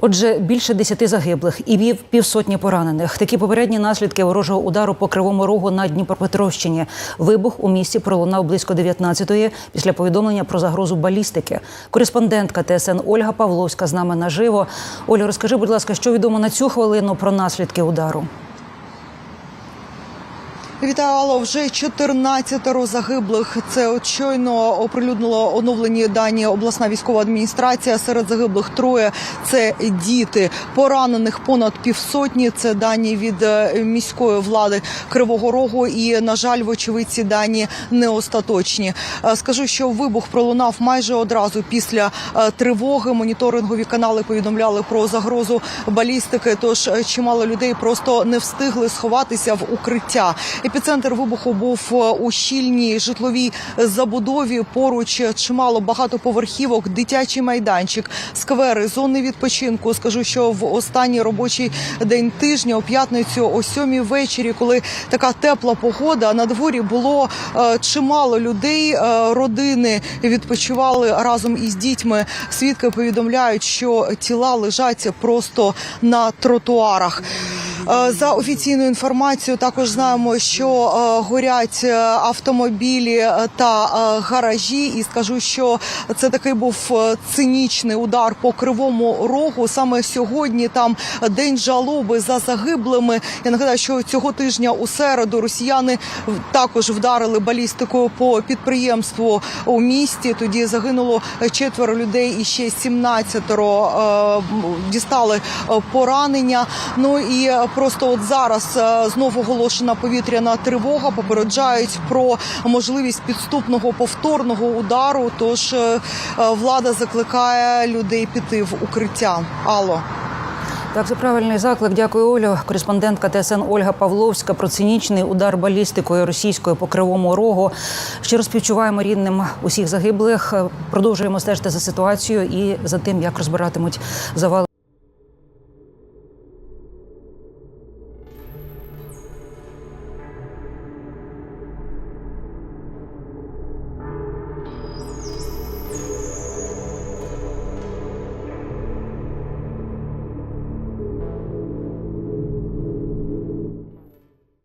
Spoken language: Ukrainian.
Отже, більше десяти загиблих і півсотні поранених. Такі попередні наслідки ворожого удару по кривому рогу на Дніпропетровщині. Вибух у місті пролунав близько 19-ї після повідомлення про загрозу балістики. Кореспондентка ТСН Ольга Павловська з нами наживо. Оля, розкажи, будь ласка, що відомо на цю хвилину про наслідки удару? Вітаю, Алло. Вже 14 загиблих. Це от щойно оприлюднило оновлені дані обласна військова адміністрація. Серед загиблих троє це діти. Поранених понад півсотні. Це дані від е, міської влади Кривого Рогу. І на жаль, вочевидь, ці дані не остаточні. Е, Скажу, що вибух пролунав майже одразу після е, тривоги. Моніторингові канали повідомляли про загрозу балістики. Тож чимало людей просто не встигли сховатися в укриття. Епіцентр вибуху був е, у щільній житловій забудові. Поруч чимало багатоповерхівок, дитячий майданчик, сквери, зони відпочинку. Скажу, що в останній робочий день тижня, у п'ятницю, о сьомій вечорі, коли така тепла погода, на дворі було е, чимало людей. е, Родини відпочивали разом із дітьми. Свідки повідомляють, що тіла лежать просто на тротуарах. Е, За офіційною інформацією, також знаємо, що е, горять е, автомобілі та гаражі. І скажу, що це такий був цинічний удар по кривому рогу. Саме сьогодні там день жалоби за загиблими. Я нагадаю, що цього тижня у середу росіяни також вдарили балістикою по підприємству у місті. Тоді загинуло четверо людей, і ще 17 дістали поранення. Ну і просто от зараз е, знову оголошена повітряна тривога. Попереджають про можливість підступного повторного удару. Тож е, е, влада закликає людей піти в укриття. Алло. Так, це правильний заклик. Дякую, Олю. Кореспондентка ТСН Ольга Павловська про цинічний удар балістикою російською по кривому рогу. Щиро співчуваємо рідним усіх загиблих. Продовжуємо стежити за ситуацією і за тим, як розбиратимуть завали.